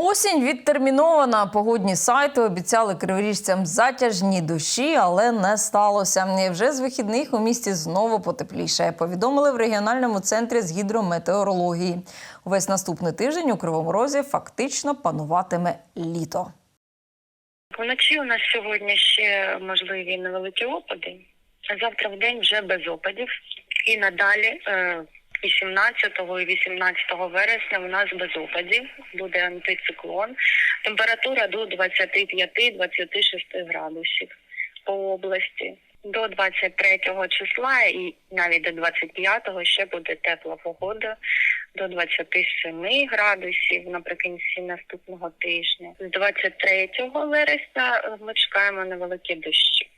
Осінь відтермінована. Погодні сайти обіцяли криворіжцям затяжні дощі, але не сталося. І вже з вихідних у місті знову потепліше. Повідомили в регіональному центрі з гідрометеорології. Увесь наступний тиждень у Кривому Розі фактично пануватиме літо. Вночі у нас сьогодні ще можливі невеликі опади. Завтра в день вже без опадів. І надалі, е, 18 і 18 вересня, у нас без опадів буде антициклон. Температура до 25-26 градусів по області. До 23 числа і навіть до 25 ще буде тепла погода до 27 градусів наприкінці наступного тижня. З 23 вересня ми чекаємо невеликі дощі.